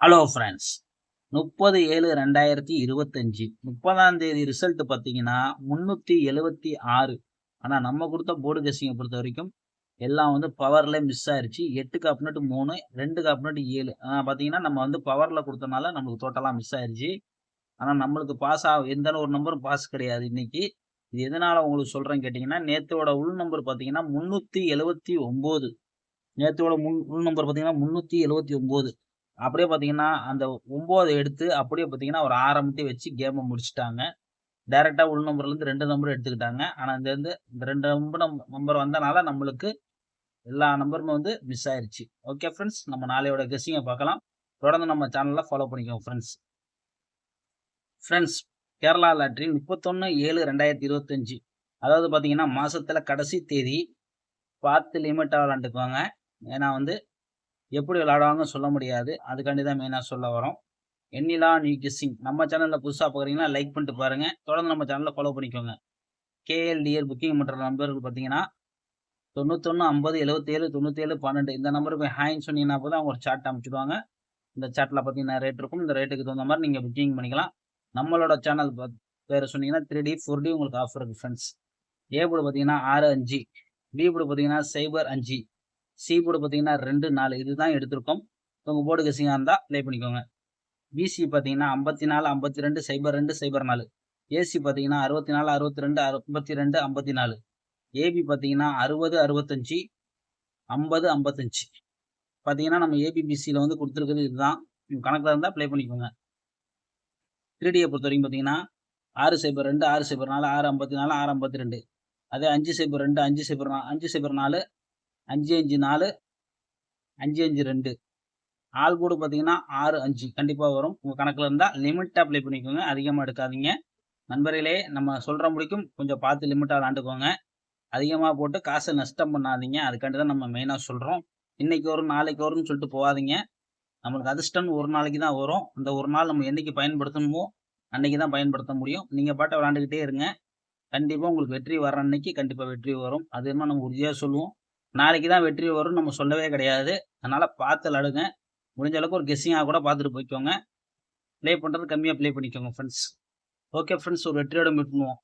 Hello friends முப்பது ஏழு ரெண்டாயிரத்தி இருபத்தஞ்சி. முப்பதாம் தேதி ரிசல்ட் பார்த்தீங்கன்னா முந்நூற்றி எழுபத்தி ஆறு. ஆனால் நம்ம கொடுத்த போர்டு கசிங்கை பொறுத்த வரைக்கும் எல்லாம் வந்து பவரில் மிஸ் ஆயிடுச்சு எட்டு காப்னட்டு மூணு ரெண்டு காப்னட்டு ஏழு. ஆனால் பார்த்தீங்கன்னா நம்ம வந்து பவரில் கொடுத்தனால நம்மளுக்கு டோட்டலாக மிஸ் ஆயிடுச்சு ஆனால் நம்மளுக்கு பாஸ் ஆகும் எந்த ஒரு நம்பரும் பாஸ் கிடையாது இன்னைக்கு. இது எதனால் உங்களுக்கு சொல்கிறேன்னு கேட்டிங்கன்னா நேற்றோட உள் நம்பர் பார்த்தீங்கன்னா முந்நூற்றி எழுபத்தி ஒம்பது. நேற்றோட முன் உள் நம்பர் பார்த்தீங்கன்னா முந்நூற்றி எழுபத்தி ஒம்பது. அப்படியே பார்த்தீங்கன்னா அந்த ஒம்போதை எடுத்து அப்படியே பார்த்தீங்கன்னா ஒரு ஆரம்பத்தை வச்சு கேமை முடிச்சுட்டாங்க. டேரெக்டாக உள் நம்பர்லேருந்து ரெண்டு நம்பரும் எடுத்துக்கிட்டாங்க. ஆனால் இந்த வந்து இந்த ரெண்டு நம்பர் நம்பர் வந்தனால நம்மளுக்கு எல்லா நம்பருமே வந்து மிஸ் ஆயிடுச்சு ஓகே ஃப்ரெண்ட்ஸ் நம்ம நாளையோட கெஸ்ஸிங்கை பார்க்கலாம். தொடர்ந்து நம்ம சேனலில் ஃபாலோ பண்ணிக்கோங்க ஃப்ரெண்ட்ஸ் ஃப்ரெண்ட்ஸ் கேரளா லாட்ரி முப்பத்தொன்று ஏழு ரெண்டாயிரத்தி இருபத்தஞ்சி. அதாவது பார்த்தீங்கன்னா மாதத்தில் கடைசி தேதி பார்த்து லிமிட்டாக விளாண்டுக்குவாங்க. ஏன்னா வந்து எப்படி விளாடுவாங்கன்னு சொல்ல முடியாது. அதுக்காண்டி தான் மெயினாக சொல்ல வரோம். எண்ணிலா நியூ கிஸ்ஸிங் நம்ம சேனலில் புதுசாக பார்க்குறீங்கன்னா லைக் பண்ணிட்டு பாருங்கள் தொடர்ந்து நம்ம சேனலில் ஃபாலோ பண்ணிக்கோங்க. கேஎல்டிஎல் புக்கிங் பண்ணுற நம்பர்கள் பார்த்தீங்கன்னா தொண்ணூத்தொன்று ஐம்பது எழுபத்தேழு தொண்ணூற்றேழு பன்னெண்டு இந்த நம்பருக்கு போய் ஹாய்ன்னு சொன்னீங்கன்னா போதும் அவங்க ஒரு சார்ட் அமைச்சிடுவாங்க. இந்த சார்ட்டில் பார்த்தீங்கன்னா ரேட் இருக்கும். இந்த ரேட்டுக்கு தகுந்த மாதிரி நீங்கள் புக்கிங் பண்ணிக்கலாம். நம்மளோட சேனல் பேர் சொன்னீங்கன்னா த்ரீ டி ஃபோர் டி உங்களுக்கு ஆஃபர் இருக்குது ஃப்ரெண்ட்ஸ் ஏ பார்த்தீங்கன்னா ஆறு அஞ்சு. பி பார்த்தீங்கன்னா சைபர் அஞ்சு. சி போர்டு பார்த்தீங்கன்னா ரெண்டு நாலு இதுதான் எடுத்திருக்கோம். உங்கள் போர்டு கசிங்காக இருந்தால் ப்ளே பண்ணிக்கோங்க. பிசி பார்த்தீங்கன்னா ஐம்பத்தி நாலு ஐம்பத்தி ரெண்டு சைபர் ரெண்டு சைபர் நாலு ஏசி பார்த்தீங்கன்னா அறுபத்தி நாலு அறுபத்தி ரெண்டு ஐம்பத்தி ரெண்டு ஐம்பத்தி நாலு ஏபி பார்த்தீங்கன்னா அறுபது அறுபத்தஞ்சி ஐம்பது ஐம்பத்தஞ்சு. பார்த்தீங்கன்னா நம்ம ஏபிபிசியில் வந்து கொடுத்துருக்குறது இதுதான். கணக்கில் இருந்தால் ப்ளே பண்ணிக்கோங்க. த்ரீடியை பொறுத்த வரைக்கும் பார்த்தீங்கன்னா ஆறு சைபர் ரெண்டு ஆறு சைபர் நாலு ஆறு ஐம்பத்தி நாலு ஆறு ஐம்பத்தி ரெண்டு அதே அஞ்சு சைபர் ரெண்டு அஞ்சு சைபர் நாலு அஞ்சு சைபர் நாலு அஞ்சு அஞ்சு நாலு அஞ்சு அஞ்சு ரெண்டு. ஆள் கூட பார்த்தீங்கன்னா ஆறு அஞ்சு கண்டிப்பாக வரும். உங்கள் கணக்கில் இருந்தால் லிமிட்டாக அப்ளை பண்ணிக்கோங்க. அதிகமாக எடுக்காதீங்க. நண்பர்களே நம்ம சொல்கிற முடிக்கும் கொஞ்சம் பார்த்து லிமிட்டாக விளாண்டுக்கோங்க. அதிகமாக போட்டு காசை நஷ்டம் பண்ணாதீங்க. அதுக்காண்டி தான் நம்ம மெயினாக சொல்கிறோம் இன்றைக்கி வரும் நாளைக்கு வரும்னு சொல்லிட்டு போகாதீங்க. நம்மளுக்கு அதிர்ஷ்டம் ஒரு நாளைக்கு தான் வரும். அந்த ஒரு நாள் நம்ம என்றைக்கு பயன்படுத்தணுமோ அன்றைக்கி தான் பயன்படுத்த முடியும். நீங்கள் பாட்டை விளாண்டுக்கிட்டே இருங்க. கண்டிப்பாக உங்களுக்கு வெற்றி வர அன்னைக்கு கண்டிப்பாக வெற்றி வரும். அது என்ன நம்ம உறுதியாக சொல்லுவோம். நாளைக்கு தான் வெற்றி வரும்னு நம்ம சொல்லவே கிடையாது. அதனால் பார்த்து விளாடுங்க. முடிஞ்ச அளவுக்கு ஒரு கெஸ்ஸிங்காக கூட பார்த்துட்டு போய்க்கோங்க. ப்ளே பண்ணுறது கம்மியாக ப்ளே பண்ணிக்கோங்க ஃப்ரெண்ட்ஸ் ஓகே ஃப்ரெண்ட்ஸ் ஒரு வெற்றியோட மீட் பண்ணுவோம்.